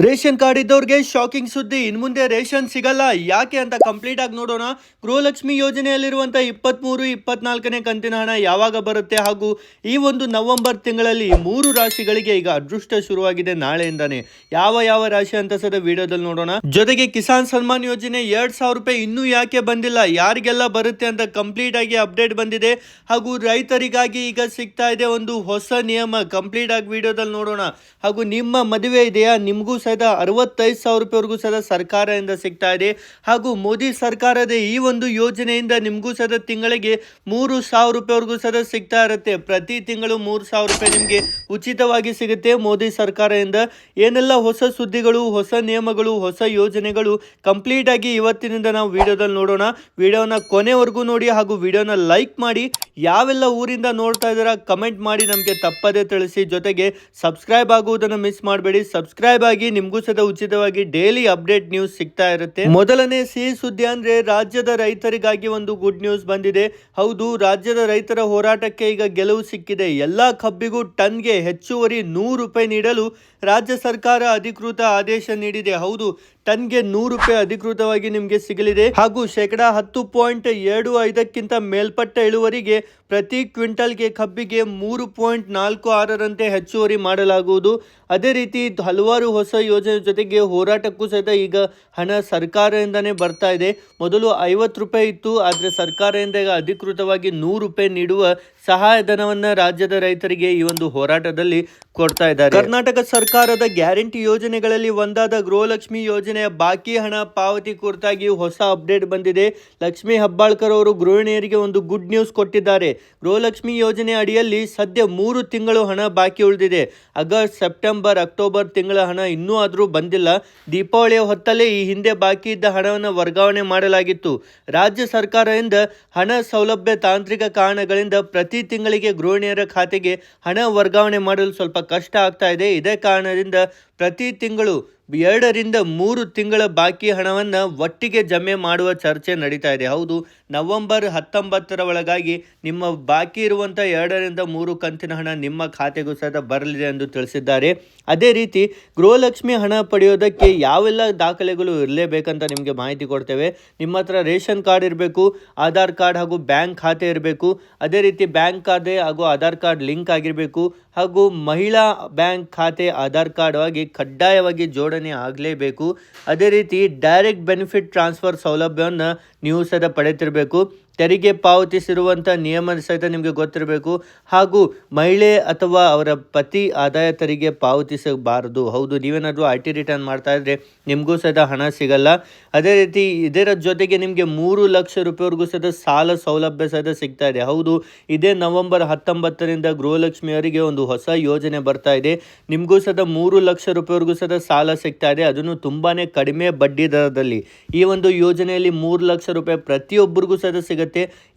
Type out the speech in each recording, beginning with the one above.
Ration card ಇದ್ದವ್ರಿಗೆ shocking ಸುದ್ದಿ. ಇನ್ ಮುಂದೆ ರೇಷನ್ ಸಿಗಲ್ಲ. ಯಾಕೆ ಅಂತ ಕಂಪ್ಲೀಟ್ ಆಗಿ ನೋಡೋಣ. ಗೃಹಲಕ್ಷ್ಮಿ ಯೋಜನೆಯಲ್ಲಿರುವಂತಹ ಇಪ್ಪತ್ಮೂರು, ಇಪ್ಪತ್ನಾಲ್ಕನೇ ಕಂತಿನ ಹಣ ಯಾವಾಗ ಬರುತ್ತೆ? ಹಾಗೂ ಈ ಒಂದು ನವೆಂಬರ್ ತಿಂಗಳಲ್ಲಿ ಮೂರು ರಾಶಿಗಳಿಗೆ ಈಗ ಅದೃಷ್ಟ ಶುರುವಾಗಿದೆ ನಾಳೆಯಿಂದಾನೆ. ಯಾವ ಯಾವ ರಾಶಿ ಅಂತ ಸದ ವಿಡಿಯೋದಲ್ಲಿ ನೋಡೋಣ. ಜೊತೆಗೆ ಕಿಸಾನ್ ಸನ್ಮಾನ್ ಯೋಜನೆ ಎರಡ್ ಸಾವಿರ ರೂಪಾಯಿ ಇನ್ನೂ ಯಾಕೆ ಬಂದಿಲ್ಲ? ಯಾರಿಗೆಲ್ಲ ಬರುತ್ತೆ ಅಂತ ಕಂಪ್ಲೀಟ್ ಆಗಿ ಅಪ್ಡೇಟ್ ಬಂದಿದೆ. ಹಾಗೂ ರೈತರಿಗಾಗಿ ಈಗ ಸಿಗ್ತಾ ಇದೆ ಒಂದು ಹೊಸ ನಿಯಮ. ಕಂಪ್ಲೀಟ್ ಆಗಿ ವಿಡಿಯೋದಲ್ಲಿ ನೋಡೋಣ. ಹಾಗೂ ನಿಮ್ಮ ಮದುವೆ ಇದೆಯಾ? ನಿಮಗೂ ಸಹಿತ ಅರವತ್ತೈದು ಸಾವಿರ ರೂಪಾಯಿವರೆಗೂ ಸಹಿತ ಸರ್ಕಾರದಿಂದ ಸಿಗ್ತಾ ಇದೆ. ಹಾಗೂ ಮೋದಿ ಸರ್ಕಾರದ ಈ ಒಂದು ಯೋಜನೆಯಿಂದ ನಿಮಗೂ ಸಹಿತ ತಿಂಗಳಿಗೆ ಮೂರು ಸಾವಿರ ರೂಪಾಯಿವರೆಗೂ ಸಹಿತ ಸಿಗ್ತಾ ಇರುತ್ತೆ. ಪ್ರತಿ ತಿಂಗಳು ಮೂರು ಸಾವಿರ ರೂಪಾಯಿ ನಿಮಗೆ ಉಚಿತವಾಗಿ ಸಿಗುತ್ತೆ ಮೋದಿ ಸರ್ಕಾರದಿಂದ. ಏನೆಲ್ಲ ಹೊಸ ಸುದ್ದಿಗಳು, ಹೊಸ ನಿಯಮಗಳು, ಹೊಸ ಯೋಜನೆಗಳು ಕಂಪ್ಲೀಟ್ ಆಗಿ ಇವತ್ತಿನಿಂದ ನಾವು ವಿಡಿಯೋದಲ್ಲಿ ನೋಡೋಣ. ವಿಡಿಯೋನ ಕೊನೆವರೆಗೂ ನೋಡಿ ಹಾಗೂ ವಿಡಿಯೋನ ಲೈಕ್ ಮಾಡಿ. ಯಾವೆಲ್ಲ ಊರಿಂದ ನೋಡ್ತಾ ಇದ್ದೀರಾ ಕಮೆಂಟ್ ಮಾಡಿ ನಮಗೆ ತಪ್ಪದೇ ತಿಳಿಸಿ. ಜೊತೆಗೆ ಸಬ್ಸ್ಕ್ರೈಬ್ ಆಗುವುದನ್ನು ಮಿಸ್ ಮಾಡಬೇಡಿ. ಸಬ್ಸ್ಕ್ರೈಬ್ ಆಗಿ ನಿಮಗೂ ಸದ ಉಚಿತವಾಗಿ ಡೈಲಿ ಅಪ್ಡೇಟ್ ನ್ಯೂಸ್ ಸಿಗ್ತಾ ಇರುತ್ತೆ. ಮೊದಲನೇ ಸಿಹಿ ಸುದ್ದಿ ಅಂದ್ರೆ ರಾಜ್ಯದ ರೈತರಿಗಾಗಿ ಒಂದು ಗುಡ್ ನ್ಯೂಸ್ ಬಂದಿದೆ. ಹೌದು, ರಾಜ್ಯದ ರೈತರ ಹೋರಾಟಕ್ಕೆ ಈಗ ಗೆಲುವು ಸಿಕ್ಕಿದೆ. ಎಲ್ಲಾ ಕಬ್ಬಿಗೂ ಟನ್ಗೆ ಹೆಚ್ಚುವರಿ ನೂರು ರೂಪಾಯಿ ನೀಡಲು ರಾಜ್ಯ ಸರ್ಕಾರ ಅಧಿಕೃತ ಆದೇಶ ನೀಡಿದೆ. ಹೌದು ಟನ್ಗೆ ನೂರು ರೂಪಾಯಿ ಅಧಿಕೃತವಾಗಿ ನಿಮಗೆ ಸಿಗಲಿದೆ. ಹಾಗೂ ಶೇಕಡಾ ಹತ್ತು ಪಾಯಿಂಟ್ ಎರಡು ಐದಕ್ಕಿಂತ ಮೇಲ್ಪಟ್ಟ ಇಳುವರಿಗೆ ಪ್ರತಿ ಕ್ವಿಂಟಲ್ಗೆ ಕಬ್ಬಿಗೆ ಮೂರು ಪಾಯಿಂಟ್ ನಾಲ್ಕು ಆರರಂತೆ ಹೆಚ್ಚುವರಿ ಮಾಡಲಾಗುವುದು. ಅದೇ ರೀತಿ ಹಲವಾರು ಹೊಸ ಯೋಜನೆ ಜೊತೆಗೆ ಹೋರಾಟಕ್ಕೂ ಸಹಿತ ಈಗ ಹಣ ಸರ್ಕಾರದಿಂದನೇ ಬರ್ತಾ ಇದೆ. ಮೊದಲು ಐವತ್ತು ರೂಪಾಯಿ ಇತ್ತು, ಆದರೆ ಸರ್ಕಾರದಿಂದ ಅಧಿಕೃತವಾಗಿ ನೂರು ರೂಪಾಯಿ ನೀಡುವ ಸಹಾಯಧನವನ್ನು ರಾಜ್ಯದ ರೈತರಿಗೆ ಈ ಒಂದು ಹೋರಾಟದಲ್ಲಿ ಕೊಡ್ತಾ ಇದ್ದಾರೆ. ಕರ್ನಾಟಕ ಸರ್ಕಾರದ ಗ್ಯಾರಂಟಿ ಯೋಜನೆಗಳಲ್ಲಿ ಒಂದಾದ ಗೃಹಲಕ್ಷ್ಮಿ ಬಾಕಿ ಹಣ, ಪಾವತಿ ಕುರಿತಾಗಿ ಹೊಸ ಅಪ್ಡೇಟ್ ಬಂದಿದೆ. ಲಕ್ಷ್ಮಿ ಹಬ್ಬಾಳ್ಕರ್ ಅವರು ಗೃಹಿಣಿಯರಿಗೆ ಒಂದು ಗುಡ್ ನ್ಯೂಸ್ ಕೊಟ್ಟಿದ್ದಾರೆ. ಗೃಹಲಕ್ಷ್ಮಿ ಯೋಜನೆ ಅಡಿಯಲ್ಲಿ ಸದ್ಯ ಮೂರು ತಿಂಗಳು ಹಣ ಬಾಕಿ ಉಳಿದಿದೆ. ಆಗಸ್ಟ್, ಸೆಪ್ಟೆಂಬರ್, ಅಕ್ಟೋಬರ್ ತಿಂಗಳ ಹಣ ಇನ್ನೂ ಆದರೂ ಬಂದಿಲ್ಲ. ದೀಪಾವಳಿಯ ಹೊತ್ತಲ್ಲೇ ಈ ಹಿಂದೆ ಬಾಕಿ ಇದ್ದ ಹಣವನ್ನು ವರ್ಗಾವಣೆ ಮಾಡಲಾಗಿತ್ತು. ರಾಜ್ಯ ಸರ್ಕಾರದಿಂದ ಹಣ ಸೌಲಭ್ಯ ತಾಂತ್ರಿಕ ಕಾರಣಗಳಿಂದ ಪ್ರತಿ ತಿಂಗಳಿಗೆ ಗೃಹಿಣಿಯರ ಖಾತೆಗೆ ಹಣ ವರ್ಗಾವಣೆ ಮಾಡಲು ಸ್ವಲ್ಪ ಕಷ್ಟ ಆಗ್ತಾ ಇದೆ. ಇದೇ ಕಾರಣದಿಂದ ಪ್ರತಿ ತಿಂಗಳು ಎರಡರಿಂದ ಮೂರು ತಿಂಗಳ ಬಾಕಿ ಹಣವನ್ನು ಒಟ್ಟಿಗೆ ಜಮೆ ಮಾಡುವ ಚರ್ಚೆ ನಡೀತಾ ಇದೆ. ಹೌದು, ನವೆಂಬರ್ ಹತ್ತೊಂಬತ್ತರ ಒಳಗಾಗಿ ನಿಮ್ಮ ಬಾಕಿ ಇರುವಂಥ ಎರಡರಿಂದ ಮೂರು ಕಂತಿನ ಹಣ ನಿಮ್ಮ ಖಾತೆಗೂ ಸಹ ಬರಲಿದೆ ಎಂದು ತಿಳಿಸಿದ್ದಾರೆ. ಅದೇ ರೀತಿ ಗೃಹಲಕ್ಷ್ಮಿ ಹಣ ಪಡೆಯೋದಕ್ಕೆ ಯಾವೆಲ್ಲ ದಾಖಲೆಗಳು ಇರಲೇಬೇಕಂತ ನಿಮಗೆ ಮಾಹಿತಿ ಕೊಡ್ತೇವೆ. ನಿಮ್ಮ ಹತ್ರ ರೇಷನ್ ಕಾರ್ಡ್ ಇರಬೇಕು, ಆಧಾರ್ ಕಾರ್ಡ್ ಹಾಗೂ ಬ್ಯಾಂಕ್ ಖಾತೆ ಇರಬೇಕು. ಅದೇ ರೀತಿ ಬ್ಯಾಂಕ್ ಖಾತೆ ಹಾಗೂ ಆಧಾರ್ ಕಾರ್ಡ್ ಲಿಂಕ್ ಆಗಿರಬೇಕು. ಹಾಗೂ ಮಹಿಳಾ ಬ್ಯಾಂಕ್ ಖಾತೆ ಆಧಾರ್ ಕಾರ್ಡ್ ಆಗಿ ಕಡ್ಡಾಯವಾಗಿ ಜೋಡಣೆ ಆಗಲೇಬೇಕು. ಅದೇ ರೀತಿ ಡೈರೆಕ್ಟ್ ಬೆನಿಫಿಟ್ ಟ್ರಾನ್ಸ್ಫರ್ ಸೌಲಭ್ಯವನ್ನು ನೀವು ಸದಾ ಪಡೆತಿರಬೇಕು ತೆರಿಗೆ ಪಾವತಿಸಿರುವಂಥ ನಿಯಮ ಸಹಿತ ನಿಮಗೆ ಗೊತ್ತಿರಬೇಕು. ಹಾಗೂ ಮಹಿಳೆ ಅಥವಾ ಅವರ ಪತಿ ಆದಾಯ ತೆರಿಗೆ ಪಾವತಿಸಬಾರದು. ಹೌದು, ನೀವೇನಾದರೂ ಐ ಟಿ ರಿಟರ್ನ್ ಮಾಡ್ತಾ ಇದ್ರೆ ನಿಮಗೂ ಸಹಿತ ಹಣ ಸಿಗಲ್ಲ. ಅದೇ ರೀತಿ ಇದರ ಜೊತೆಗೆ ನಿಮಗೆ ಮೂರು ಲಕ್ಷ ರೂಪಾಯಿವರೆಗೂ ಸಹಿತ ಸಾಲ ಸೌಲಭ್ಯ ಸಹಿತ ಸಿಗ್ತಾ ಇದೆ. ಹೌದು, ಇದೇ ನವೆಂಬರ್ ಹತ್ತೊಂಬತ್ತರಿಂದ ಗೃಹಲಕ್ಷ್ಮಿಯವರಿಗೆ ಒಂದು ಹೊಸ ಯೋಜನೆ ಬರ್ತಾ ಇದೆ. ನಿಮಗೂ ಸಹಿತ ಮೂರು ಲಕ್ಷ ರೂಪಾಯಿವರೆಗೂ ಸಹಿತ ಸಾಲ ಸಿಗ್ತಾ ಇದೆ. ಅದನ್ನು ತುಂಬಾ ಕಡಿಮೆ ಬಡ್ಡಿ ದರದಲ್ಲಿ ಈ ಒಂದು ಯೋಜನೆಯಲ್ಲಿ ಮೂರು ಲಕ್ಷ ರೂಪಾಯಿ ಪ್ರತಿಯೊಬ್ಬರಿಗೂ ಸಹಿತ ಸಿಗುತ್ತೆ.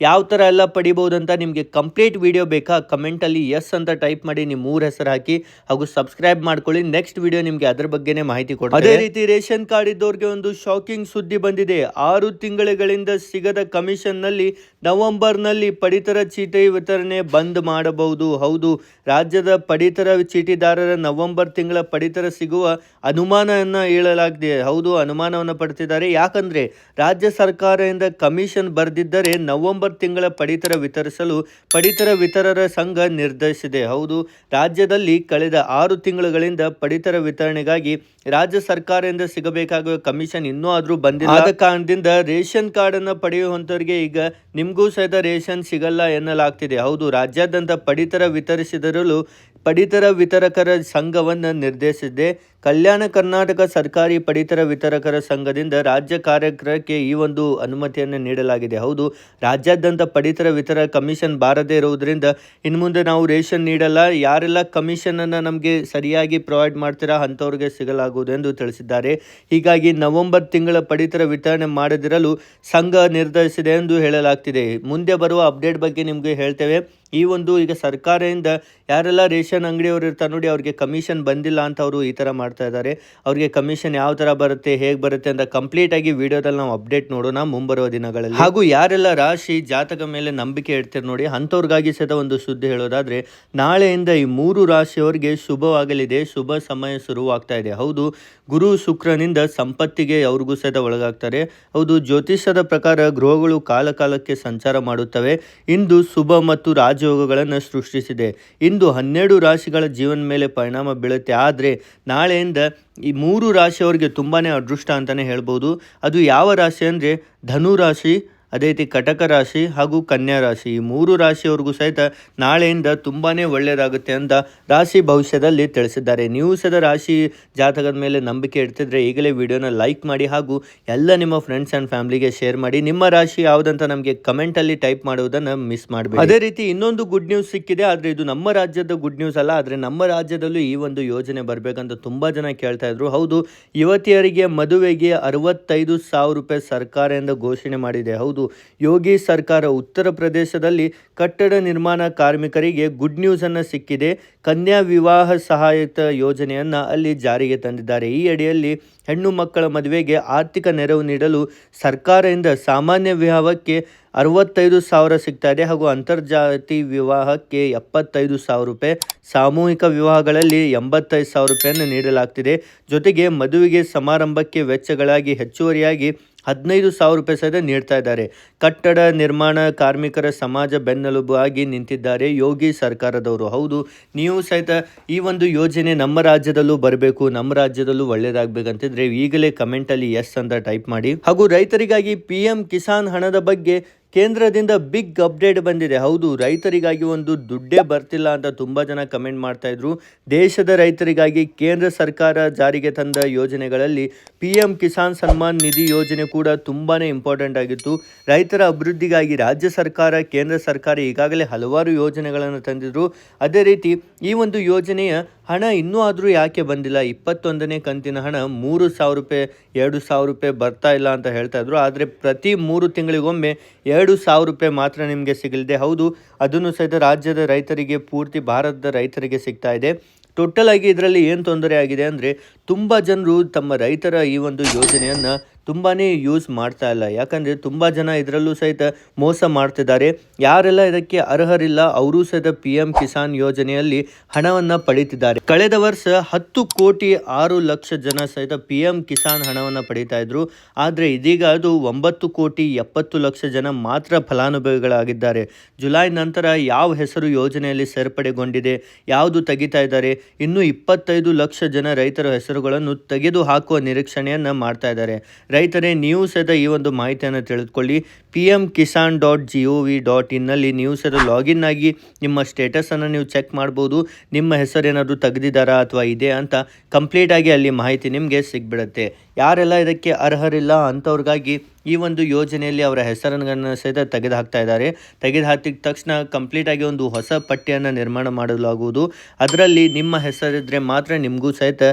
ಯಾವ ಥರ ಎಲ್ಲ ಪಡಿಬೋದು ಅಂತ ನಿಮಗೆ ಕಂಪ್ಲೀಟ್ ವಿಡಿಯೋ ಬೇಕಾ? ಕಮೆಂಟಲ್ಲಿ ಎಸ್ ಅಂತ ಟೈಪ್ ಮಾಡಿ ನಿಮ್ಮ ಮೂರು ಹೆಸರು ಹಾಕಿ ಹಾಗೂ ಸಬ್ಸ್ಕ್ರೈಬ್ ಮಾಡ್ಕೊಳ್ಳಿ. ನೆಕ್ಸ್ಟ್ ವಿಡಿಯೋ ನಿಮಗೆ ಅದ್ರ ಬಗ್ಗೆನೇ ಮಾಹಿತಿ ಕೊಡ್ತೀನಿ. ಅದೇ ರೀತಿ ರೇಷನ್ ಕಾರ್ಡ್ ಇದ್ದವ್ರಿಗೆ ಒಂದು ಶಾಕಿಂಗ್ ಸುದ್ದಿ ಬಂದಿದೆ. ಆರು ತಿಂಗಳುಗಳಿಂದ ಸಿಗದ ಕಮಿಷನ್ನಲ್ಲಿ ನಲ್ಲಿ ನವೆಂಬರ್ನಲ್ಲಿ ಪಡಿತರ ಚೀಟಿ ವಿತರಣೆ ಬಂದ್ ಮಾಡಬಹುದು. ಹೌದು, ರಾಜ್ಯದ ಪಡಿತರ ಚೀಟಿದಾರರ ನವೆಂಬರ್ ತಿಂಗಳ ಪಡಿತರ ಸಿಗುವ ಅನುಮಾನವನ್ನ ಹೇಳಲಾಗಿದೆ. ಹೌದು, ಅನುಮಾನವನ್ನು ಪಡ್ತಿದ್ದಾರೆ. ಯಾಕಂದ್ರೆ ರಾಜ್ಯ ಸರ್ಕಾರದಿಂದ ಕಮಿಷನ್ ಬರೆದಿದ್ದರೆ ನವೆಂಬರ್ ತಿಂಗಳ ಪಡಿತರ ವಿತರಿಸಲು ಪಡಿತರ ವಿತರರ ಸಂಘ ನಿರ್ಧರಿಸಿದೆ. ಹೌದು, ರಾಜ್ಯದಲ್ಲಿ ಕಳೆದ ಆರು ತಿಂಗಳುಗಳಿಂದ ಪಡಿತರ ವಿತರಣೆಗಾಗಿ ರಾಜ್ಯ ಸರ್ಕಾರದಿಂದ ಸಿಗಬೇಕಾಗುವ ಕಮಿಷನ್ ಇನ್ನೂ ಆದರೂ ಬಂದಿಲ್ಲ. ಆದ ಕಾರಣದಿಂದ ರೇಷನ್ ಕಾರ್ಡ್ ಅನ್ನು ಪಡೆಯುವಂತವರಿಗೆ ಈಗ ನಿಮಗೂ ಸಹಿತ ರೇಷನ್ ಸಿಗಲ್ಲ ಎನ್ನಲಾಗ್ತಿದೆ. ಹೌದು, ರಾಜ್ಯಾದ್ಯಂತ ಪಡಿತರ ವಿತರಿಸಿದರಲು ಪಡಿತರ ವಿತರಕರ ಸಂಘವನ್ನು ನಿರ್ದೇಶಿಸಿದೆ ಕಲ್ಯಾಣ ಕರ್ನಾಟಕ ಸರ್ಕಾರಿ ಪಡಿತರ ವಿತರಕರ ಸಂಘದಿಂದ ರಾಜ್ಯ ಕಾರ್ಯಕ್ರಮಕ್ಕೆ ಈ ಒಂದು ಅನುಮತಿಯನ್ನು ನೀಡಲಾಗಿದೆ. ಹೌದು ರಾಜ್ಯಾದ್ಯಂತ ಪಡಿತರ ವಿತರ ಕಮಿಷನ್ ಬಾರದೇ ಇರುವುದರಿಂದ ಇನ್ನು ಮುಂದೆ ನಾವು ರೇಷನ್ ನೀಡಲ್ಲ. ಯಾರೆಲ್ಲ ಕಮಿಷನ್ ಅನ್ನು ನಮಗೆ ಸರಿಯಾಗಿ ಪ್ರೊವೈಡ್ ಮಾಡ್ತೀರಾ ಅಂಥವ್ರಿಗೆ ಸಿಗಲಾಗುವುದು ಎಂದು ತಿಳಿಸಿದ್ದಾರೆ. ಹೀಗಾಗಿ ನವೆಂಬರ್ ತಿಂಗಳ ಪಡಿತರ ವಿತರಣೆ ಮಾಡದಿರಲು ಸಂಘ ನಿರ್ಧರಿಸಿದೆ ಎಂದು ಹೇಳಲಾಗ್ತಿದೆ. ಮುಂದೆ ಬರುವ ಅಪ್ಡೇಟ್ ಬಗ್ಗೆ ನಿಮಗೆ ಹೇಳ್ತೇವೆ. ಈ ಒಂದು ಈಗ ಸರ್ಕಾರದಿಂದ ಯಾರೆಲ್ಲ ರೇಷನ್ ಅಂಗಡಿಯವರು ಇರ್ತಾರೆ ನೋಡಿ, ಅವ್ರಿಗೆ ಕಮಿಷನ್ ಬಂದಿಲ್ಲ ಅಂತ ಅವರು ಈ ಥರ ಮಾಡ್ತಾ ಇದ್ದಾರೆ. ಅವ್ರಿಗೆ ಕಮಿಷನ್ ಯಾವ ಥರ ಬರುತ್ತೆ, ಹೇಗೆ ಬರುತ್ತೆ ಅಂತ ಕಂಪ್ಲೀಟ್ ಆಗಿ ವಿಡಿಯೋದಲ್ಲಿ ನಾವು ಅಪ್ಡೇಟ್ ನೋಡೋಣ ಮುಂಬರುವ ದಿನಗಳಲ್ಲಿ. ಹಾಗೂ ಯಾರೆಲ್ಲ ರಾಶಿ ಜಾತಕ ಮೇಲೆ ನಂಬಿಕೆ ಇಡ್ತೀರಿ ನೋಡಿ, ಅಂಥವ್ರಿಗಾಗಿ ಸದ ಒಂದು ಸುದ್ದಿ ಹೇಳೋದಾದರೆ, ನಾಳೆಯಿಂದ ಈ ಮೂರು ರಾಶಿಯವರಿಗೆ ಶುಭವಾಗಲಿದೆ, ಶುಭ ಸಮಯ ಶುರುವಾಗ್ತಾ ಇದೆ. ಹೌದು, ಗುರು ಶುಕ್ರನಿಂದ ಸಂಪತ್ತಿಗೆ ಅವ್ರಿಗೂ ಸದ ಒಳಗಾಗ್ತಾರೆ. ಹೌದು, ಜ್ಯೋತಿಷ್ಯದ ಪ್ರಕಾರ ಗ್ರಹಗಳು ಕಾಲಕಾಲಕ್ಕೆ ಸಂಚಾರ ಮಾಡುತ್ತವೆ. ಇಂದು ಶುಭ ಮತ್ತು ರಾಜಯೋಗಗಳನ್ನು ಸೃಷ್ಟಿಸಿದೆ. ಇಂದು ಹನ್ನೆರಡು ರಾಶಿಗಳ ಜೀವನ ಮೇಲೆ ಪರಿಣಾಮ ಬೀಳುತ್ತೆ. ಆದರೆ ನಾಳೆಯಿಂದ ಈ ಮೂರು ರಾಶಿಯವರಿಗೆ ತುಂಬಾ ಅದೃಷ್ಟ ಅಂತಲೇ ಹೇಳ್ಬೋದು. ಅದು ಯಾವ ರಾಶಿ ಅಂದರೆ ಧನು ರಾಶಿ ಅದೇ ರೀತಿ ಕಟಕ ರಾಶಿ ಹಾಗೂ ಕನ್ಯಾ ರಾಶಿ. ಈ ಮೂರು ರಾಶಿಯವರೆಗೂ ಸಹಿತ ನಾಳೆಯಿಂದ ತುಂಬಾ ಒಳ್ಳೆಯದಾಗುತ್ತೆ ಅಂತ ರಾಶಿ ಭವಿಷ್ಯದಲ್ಲಿ ತಿಳಿಸಿದ್ದಾರೆ. ನೀವು ಸದ ರಾಶಿ ಜಾತಕದ ಮೇಲೆ ನಂಬಿಕೆ ಇಡ್ತಿದ್ರೆ ಈಗಲೇ ವಿಡಿಯೋನ ಲೈಕ್ ಮಾಡಿ ಹಾಗೂ ಎಲ್ಲ ನಿಮ್ಮ ಫ್ರೆಂಡ್ಸ್ ಆ್ಯಂಡ್ ಫ್ಯಾಮಿಲಿಗೆ ಶೇರ್ ಮಾಡಿ. ನಿಮ್ಮ ರಾಶಿ ಯಾವುದಂತ ನಮಗೆ ಕಮೆಂಟಲ್ಲಿ ಟೈಪ್ ಮಾಡುವುದನ್ನು ಮಿಸ್ ಮಾಡಬೇಡಿ. ಅದೇ ರೀತಿ ಇನ್ನೊಂದು ಗುಡ್ ನ್ಯೂಸ್ ಸಿಕ್ಕಿದೆ. ಆದರೆ ಇದು ನಮ್ಮ ರಾಜ್ಯದ ಗುಡ್ ನ್ಯೂಸ್ ಅಲ್ಲ. ಆದರೆ ನಮ್ಮ ರಾಜ್ಯದಲ್ಲೂ ಈ ಒಂದು ಯೋಜನೆ ಬರಬೇಕಂತ ತುಂಬ ಜನ ಕೇಳ್ತಾ ಇದ್ರು. ಹೌದು, ಯುವತಿಯರಿಗೆ ಮದುವೆಗೆ ಅರವತ್ತೈದು ಸಾವಿರ ರೂಪಾಯಿ ಸರ್ಕಾರದಿಂದ ಘೋಷಣೆ ಮಾಡಿದೆ. ಹೌದು ಯೋಗಿ ಸರ್ಕಾರ ಉತ್ತರ ಪ್ರದೇಶದಲ್ಲಿ ಕಟ್ಟಡ ನಿರ್ಮಾಣ ಕಾರ್ಮಿಕರಿಗೆ ಗುಡ್ ನ್ಯೂಸ್ ಅನ್ನು ಸಿಕ್ಕಿದೆ. ಕನ್ಯಾ ವಿವಾಹ ಸಹಾಯತ ಯೋಜನೆಯನ್ನು ಅಲ್ಲಿ ಜಾರಿಗೆ ತಂದಿದ್ದಾರೆ. ಈ ಅಡಿಯಲ್ಲಿ ಹೆಣ್ಣು ಮಕ್ಕಳ ಮದುವೆಗೆ ಆರ್ಥಿಕ ನೆರವು ನೀಡಲು ಸರ್ಕಾರದಿಂದ ಸಾಮಾನ್ಯ ವಿವಾಹಕ್ಕೆ ಅರವತ್ತೈದು ಸಾವಿರ ಸಿಗ್ತಾ ಇದೆ ಹಾಗೂ ಅಂತರ್ಜಾತಿ ವಿವಾಹಕ್ಕೆ ಎಪ್ಪತ್ತೈದು ಸಾವಿರ ರೂಪಾಯಿ, ಸಾಮೂಹಿಕ ವಿವಾಹಗಳಲ್ಲಿ ಎಂಬತ್ತೈದು ಸಾವಿರ ರೂಪಾಯಿಯನ್ನು ನೀಡಲಾಗ್ತಿದೆ. ಜೊತೆಗೆ ಮದುವೆಗೆ ಸಮಾರಂಭಕ್ಕೆ ವೆಚ್ಚಗಳಾಗಿ ಹೆಚ್ಚುವರಿಯಾಗಿ ಹದಿನೈದು ಸಾವಿರ ರೂಪಾಯಿ ಸಹಿತ ನೀಡ್ತಾ ಇದ್ದಾರೆ. ಕಟ್ಟಡ ನಿರ್ಮಾಣ ಕಾರ್ಮಿಕರ ಸಮಾಜ ಬೆನ್ನೆಲುಬು ಆಗಿ ನಿಂತಿದ್ದಾರೆ ಯೋಗಿ ಸರ್ಕಾರದವರು. ಹೌದು, ನೀವು ಸಹಿತ ಈ ಒಂದು ಯೋಜನೆ ನಮ್ಮ ರಾಜ್ಯದಲ್ಲೂ ಬರಬೇಕು, ನಮ್ಮ ರಾಜ್ಯದಲ್ಲೂ ಒಳ್ಳೇದಾಗಬೇಕಂತಿದ್ರೆ ಈಗಲೇ ಕಮೆಂಟಲ್ಲಿ ಎಸ್ ಅಂತ ಟೈಪ್ ಮಾಡಿ. ಹಾಗೂ ರೈತರಿಗಾಗಿ ಪಿ ಎಂ ಕಿಸಾನ್ ಹಣದ ಬಗ್ಗೆ ಕೇಂದ್ರದಿಂದ ಬಿಗ್ ಅಪ್ಡೇಟ್ ಬಂದಿದೆ. ಹೌದು, ರೈತರಿಗಾಗಿ ಒಂದು ದುಡ್ಡೇ ಬರ್ತಿಲ್ಲ ಅಂತ ತುಂಬ ಜನ ಕಮೆಂಟ್ ಮಾಡ್ತಾ ಇದ್ರು. ದೇಶದ ರೈತರಿಗಾಗಿ ಕೇಂದ್ರ ಸರ್ಕಾರ ಜಾರಿಗೆ ತಂದ ಯೋಜನೆಗಳಲ್ಲಿ ಪಿ ಎಂ ಕಿಸಾನ್ ಸನ್ಮಾನ್ ನಿಧಿ ಯೋಜನೆ ಕೂಡ ತುಂಬಾ ಇಂಪಾರ್ಟೆಂಟ್ ಆಗಿತ್ತು. ರೈತರ ಅಭಿವೃದ್ಧಿಗಾಗಿ ರಾಜ್ಯ ಸರ್ಕಾರ, ಕೇಂದ್ರ ಸರ್ಕಾರ ಈಗಾಗಲೇ ಹಲವಾರು ಯೋಜನೆಗಳನ್ನು ತಂದಿದ್ರು. ಅದೇ ರೀತಿ ಈ ಒಂದು ಯೋಜನೆಯ ಹಣ ಇನ್ನೂ ಆದರೂ ಯಾಕೆ ಬಂದಿಲ್ಲ? ಇಪ್ಪತ್ತೊಂದನೇ ಕಂತಿನ ಹಣ ಮೂರು ಸಾವಿರ ರೂಪಾಯಿ, ಎರಡು ಸಾವಿರ ರೂಪಾಯಿ ಬರ್ತಾ ಇಲ್ಲ ಅಂತ ಹೇಳ್ತಾ ಇದ್ರು. ಆದರೆ ಪ್ರತಿ ಮೂರು ತಿಂಗಳಿಗೊಮ್ಮೆ ಸಾವಿರ ರೂಪಾಯಿ ಮಾತ್ರ ನಿಮಗೆ ಸಿಗಲಿದೆ. ಹೌದು, ಅದನ್ನು ಸಹಿತ ರಾಜ್ಯದ ರೈತರಿಗೆ ಪೂರ್ತಿ, ಭಾರತದ ರೈತರಿಗೆ ಸಿಗ್ತಾ ಇದೆ. ಟೋಟಲ್ ಆಗಿ ಇದರಲ್ಲಿ ಏನು ತೊಂದರೆ ಆಗಿದೆ ಅಂದರೆ ತುಂಬ ಜನರು ತಮ್ಮ ರೈತರ ಈ ಒಂದು ಯೋಜನೆಯನ್ನು ತುಂಬಾ ಯೂಸ್ ಮಾಡ್ತಾ ಇಲ್ಲ. ಯಾಕಂದರೆ ತುಂಬ ಜನ ಇದರಲ್ಲೂ ಸಹಿತ ಮೋಸ ಮಾಡ್ತಿದ್ದಾರೆ. ಯಾರೆಲ್ಲ ಇದಕ್ಕೆ ಅರ್ಹರಿಲ್ಲ, ಅವರೂ ಸಹಿತ ಪಿ ಎಂ ಕಿಸಾನ್ ಯೋಜನೆಯಲ್ಲಿ ಹಣವನ್ನು ಪಡೀತಿದ್ದಾರೆ. ಕಳೆದ ವರ್ಷ ಹತ್ತು ಕೋಟಿ ಆರು ಲಕ್ಷ ಜನ ಸಹಿತ ಪಿ ಎಂ ಕಿಸಾನ್ ಹಣವನ್ನು ಪಡೀತಾ ಇದ್ರು. ಆದರೆ ಇದೀಗ ಅದು ಒಂಬತ್ತು ಕೋಟಿ ಎಪ್ಪತ್ತು ಲಕ್ಷ ಜನ ಮಾತ್ರ ಫಲಾನುಭವಿಗಳಾಗಿದ್ದಾರೆ. ಜುಲೈ ನಂತರ ಯಾವ ಹೆಸರು ಯೋಜನೆಯಲ್ಲಿ ಸೇರ್ಪಡೆಗೊಂಡಿದೆ, ಯಾವುದು ತೆಗಿತಾ ಇದ್ದಾರೆ, ಇನ್ನೂ ಇಪ್ಪತ್ತೈದು ಲಕ್ಷ ಜನ ರೈತರ ಹೆಸರುಗಳನ್ನು ತೆಗೆದು ಹಾಕುವ ನಿರೀಕ್ಷಣೆಯನ್ನು ಮಾಡ್ತಾ ಇದ್ದಾರೆ. ರೈತರೇ, ನೀವು ಸಹಿತ ಈ ಒಂದು ಮಾಹಿತಿಯನ್ನು ತಿಳಿದುಕೊಳ್ಳಿ. P M Kisan dot G O V dot ಇನ್ನಲ್ಲಿ ನೀವು ಸಹಿತ ಲಾಗಿನ್ ಆಗಿ ನಿಮ್ಮ ಸ್ಟೇಟಸನ್ನು ನೀವು ಚೆಕ್ ಮಾಡ್ಬೋದು. ನಿಮ್ಮ ಹೆಸರೇನಾದರೂ ತೆಗೆದಿದ್ದಾರಾ ಅಥವಾ ಇದೆ ಅಂತ ಕಂಪ್ಲೀಟಾಗಿ ಅಲ್ಲಿ ಮಾಹಿತಿ ನಿಮಗೆ ಸಿಗ್ಬಿಡುತ್ತೆ. ಯಾರೆಲ್ಲ ಇದಕ್ಕೆ ಅರ್ಹರಿಲ್ಲ ಅಂಥವ್ರಿಗಾಗಿ ಈ ಒಂದು ಯೋಜನೆಯಲ್ಲಿ ಅವರ ಹೆಸರನ್ನು ಸಹಿತ ತೆಗೆದು ಹಾಕ್ತಾ ಇದ್ದಾರೆ. ತೆಗೆದು ಹಾಕಿದ ತಕ್ಷಣ ಕಂಪ್ಲೀಟ್ ಆಗಿ ಒಂದು ಹೊಸ ಪಟ್ಟಿಯನ್ನು ನಿರ್ಮಾಣ ಮಾಡಲಾಗುವುದು. ಅದರಲ್ಲಿ ನಿಮ್ಮ ಹೆಸರಿದ್ರೆ ಮಾತ್ರ ನಿಮಗೂ ಸಹಿತ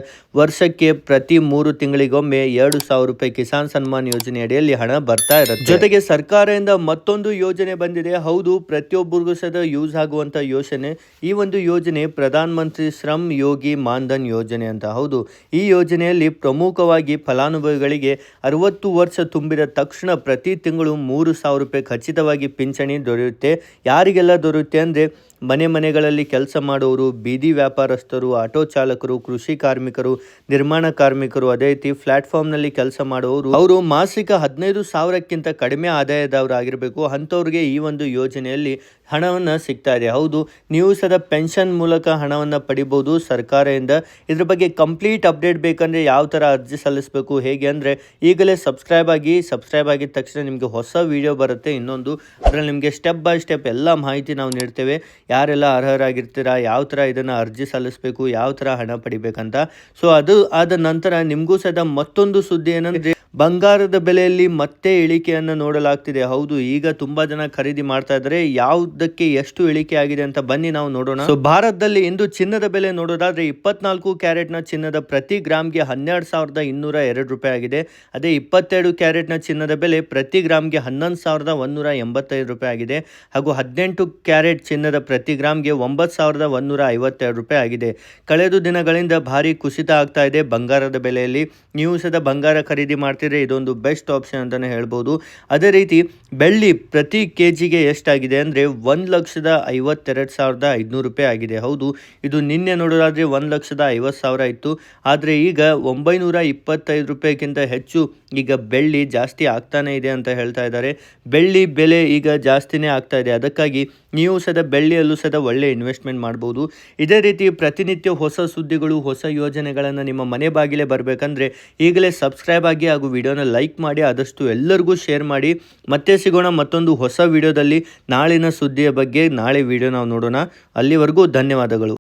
ವರ್ಷಕ್ಕೆ ಪ್ರತಿ ಮೂರು ತಿಂಗಳಿಗೊಮ್ಮೆ ಎರಡು ಸಾವಿರ ರೂಪಾಯಿ ಕಿಸಾನ್ ಸನ್ಮಾನ್ ಯೋಜನೆ ಅಡಿಯಲ್ಲಿ ಹಣ ಬರ್ತಾ ಇರುತ್ತೆ. ಜೊತೆಗೆ ಸರ್ಕಾರದಿಂದ ಮತ್ತೊಂದು ಯೋಜನೆ ಬಂದಿದೆ. ಹೌದು, ಪ್ರತಿಯೊಬ್ಬರಿಗೂ ಸಹಿತ ಯೂಸ್ ಆಗುವಂತ ಯೋಜನೆ. ಈ ಒಂದು ಯೋಜನೆ ಪ್ರಧಾನ ಮಂತ್ರಿ ಶ್ರಮ್ ಯೋಗಿ ಮಾನ್ಧನ್ ಯೋಜನೆ ಅಂತ. ಹೌದು, ಈ ಯೋಜನೆಯಲ್ಲಿ ಪ್ರಮುಖವಾಗಿ ಫಲಾನುಭವಿಗಳಿಗೆ ಅರವತ್ತು ವರ್ಷ ತುಂಬಿದ ಪ್ರತಿ ತಿಂಗಳು ಮೂರು ಸಾವಿರ ರೂಪಾಯಿ ಖಚಿತವಾಗಿ ಪಿಂಚಣಿ ದೊರೆಯುತ್ತೆ. ಯಾರಿಗೆಲ್ಲ ದೊರೆಯುತ್ತೆ ಅಂದರೆ ಮನೆ ಮನೆಗಳಲ್ಲಿ ಕೆಲಸ ಮಾಡುವವರು ಬೀದಿ ವ್ಯಾಪಾರಸ್ಥರು, ಆಟೋ ಚಾಲಕರು, ಕೃಷಿ ಕಾರ್ಮಿಕರು, ನಿರ್ಮಾಣ ಕಾರ್ಮಿಕರು, ಅದೇ ರೀತಿ ಪ್ಲಾಟ್ಫಾರ್ಮ್ನಲ್ಲಿ ಕೆಲಸ ಮಾಡುವವರು ಅವರು ಮಾಸಿಕ ಹದಿನೈದು ಸಾವಿರಕ್ಕಿಂತ ಕಡಿಮೆ ಆದಾಯದವರಾಗಿರಬೇಕು ಅಂಥವ್ರಿಗೆ ಈ ಒಂದು ಯೋಜನೆಯಲ್ಲಿ ಹಣವನ್ನು ಸಿಗ್ತಾ ಇದೆ. ಹೌದು, ನೀವು ಸದ ಪೆನ್ಷನ್ ಮೂಲಕ ಹಣವನ್ನು ಪಡಿಬೋದು ಸರ್ಕಾರದಿಂದ. ಇದ್ರ ಬಗ್ಗೆ ಕಂಪ್ಲೀಟ್ ಅಪ್ಡೇಟ್ ಬೇಕಂದರೆ ಯಾವ ಥರ ಅರ್ಜಿ ಸಲ್ಲಿಸಬೇಕು, ಹೇಗೆ ಅಂದರೆ ಈಗಲೇ ಸಬ್ಸ್ಕ್ರೈಬ್ ಆಗಿ, ಸಬ್ಸ್ಕ್ರೈಬ್ ಆಗಿದ ತಕ್ಷಣ ನಿಮಗೆ ಹೊಸ ವಿಡಿಯೋ ಬರುತ್ತೆ ಇನ್ನೊಂದು. ಅದರಲ್ಲಿ ನಿಮಗೆ ಸ್ಟೆಪ್ ಬೈ ಸ್ಟೆಪ್ ಎಲ್ಲ ಮಾಹಿತಿ ನಾವು ನೀಡ್ತೇವೆ. ಯಾರೆಲ್ಲ ಅರ್ಹರಾಗಿರ್ತೀರಾ, ಯಾವ ಥರ ಇದನ್ನು ಅರ್ಜಿ ಸಲ್ಲಿಸಬೇಕು, ಯಾವ ಥರ ಹಣ ಪಡಿಬೇಕಂತ. ಸೊ ಅದು ಆದ ನಂತರ ನಿಮಗೂ ಸಹ ಮತ್ತೊಂದು ಸುದ್ದಿ ಏನಂದ್ರೆ, ಬಂಗಾರದ ಬೆಲೆಯಲ್ಲಿ ಮತ್ತೆ ಇಳಿಕೆಯನ್ನು ನೋಡಲಾಗ್ತಿದೆ. ಹೌದು, ಈಗ ತುಂಬಾ ಜನ ಖರೀದಿ ಮಾಡ್ತಾ ಇದ್ದಾರೆ. ಯಾವುದಕ್ಕೆ ಎಷ್ಟು ಇಳಿಕೆ ಆಗಿದೆ ಅಂತ ಬನ್ನಿ ನಾವು ನೋಡೋಣ. ಸೊ ಭಾರತದಲ್ಲಿ ಇಂದು ಚಿನ್ನದ ಬೆಲೆ ನೋಡೋದಾದ್ರೆ ಇಪ್ಪತ್ನಾಲ್ಕು ಕ್ಯಾರೆಟ್ನ ಚಿನ್ನದ ಪ್ರತಿ ಗ್ರಾಮ್ಗೆ ಹನ್ನೆರಡು ಸಾವಿರದ ಇನ್ನೂರ ಎರಡು ರೂಪಾಯಿ ಆಗಿದೆ. ಅದೇ ಇಪ್ಪತ್ತೆರಡು ಕ್ಯಾರೆಟ್ನ ಚಿನ್ನದ ಬೆಲೆ ಪ್ರತಿ ಗ್ರಾಮ್ಗೆ ಹನ್ನೊಂದು ಸಾವಿರದ ಒಂದೂರ ಎಂಬತ್ತೈದು ರೂಪಾಯಿ ಆಗಿದೆ. ಹಾಗೂ ಹದಿನೆಂಟು ಕ್ಯಾರೆಟ್ ಚಿನ್ನದ ಪ್ರತಿ ಗ್ರಾಮ್ಗೆ ಒಂಬತ್ತು ಸಾವಿರದ ಒಂದೂರ ಐವತ್ತೆರಡು ರೂಪಾಯಿ ಆಗಿದೆ. ಕಳೆದ ದಿನಗಳಿಂದ ಭಾರಿ ಕುಸಿತ ಆಗ್ತಾ ಇದೆ. ಬಂಗಾರದ ಬೆಲೆಯಲ್ಲಿ ನೀವು ಸದ ಬಂಗಾರ ಖರೀದಿ ಮಾಡ್ತಿದ್ರೆ ಇದೊಂದು ಬೆಸ್ಟ್ ಆಪ್ಷನ್ ಅಂತಲೇ ಹೇಳ್ಬೋದು. ಅದೇ ರೀತಿ ಬೆಳ್ಳಿ ಪ್ರತಿ ಕೆ ಜಿಗೆ ಎಷ್ಟಾಗಿದೆ ಅಂದರೆ ಒಂದು ಲಕ್ಷದ ಐವತ್ತೆರಡು ಸಾವಿರದ ಐದುನೂರು ರೂಪಾಯಿ ಆಗಿದೆ. ಹೌದು, ಇದು ನಿನ್ನೆ ನೋಡೋದಾದರೆ ಒಂದು ಲಕ್ಷದ ಐವತ್ತು ಸಾವಿರ ಇತ್ತು. ಆದರೆ ಈಗ ಒಂಬೈನೂರ ಇಪ್ಪತ್ತೈದು ರೂಪಾಯಿಗಿಂತ ಹೆಚ್ಚು ಈಗ ಬೆಳ್ಳಿ ಜಾಸ್ತಿ ಆಗ್ತಾನೆ ಇದೆ ಅಂತ ಹೇಳ್ತಾ ಇದ್ದಾರೆ. ಬೆಳ್ಳಿ ಬೆಲೆ ಈಗ ಜಾಸ್ತಿನೇ ಆಗ್ತಾ ಇದೆ. ಅದಕ್ಕಾಗಿ ನೀವು ಸಹ ಬೆಳ್ಳಿಯಲ್ಲೂ ಸಹ ಒಳ್ಳೆ ಇನ್ವೆಸ್ಟ್ಮೆಂಟ್ ಮಾಡ್ಬೋದು. ಇದೇ ರೀತಿ ಪ್ರತಿನಿತ್ಯ ಹೊಸ ಸುದ್ದಿಗಳು, ಹೊಸ ಯೋಜನೆಗಳನ್ನು ನಿಮ್ಮ ಮನೆ ಬಾಗಿಲೇ ಬರಬೇಕಂದ್ರೆ ಈಗಲೇ ಸಬ್ಸ್ಕ್ರೈಬ್ ಆಗಿ ಹಾಗೂ ವಿಡಿಯೋನ ಲೈಕ್ ಮಾಡಿ, ಆದಷ್ಟು ಎಲ್ಲರಿಗೂ ಶೇರ್ ಮಾಡಿ. ಮತ್ತೆ ಸಿಗೋಣ ಮತ್ತೊಂದು ಹೊಸ ವಿಡಿಯೋದಲ್ಲಿ ನಾಳಿನ ಸುದ್ದಿಯ ಬಗ್ಗೆ ನಾಳೆ ವಿಡಿಯೋ ನಾವು ನೋಡೋಣ. ಅಲ್ಲಿವರೆಗೂ ಧನ್ಯವಾದಗಳು.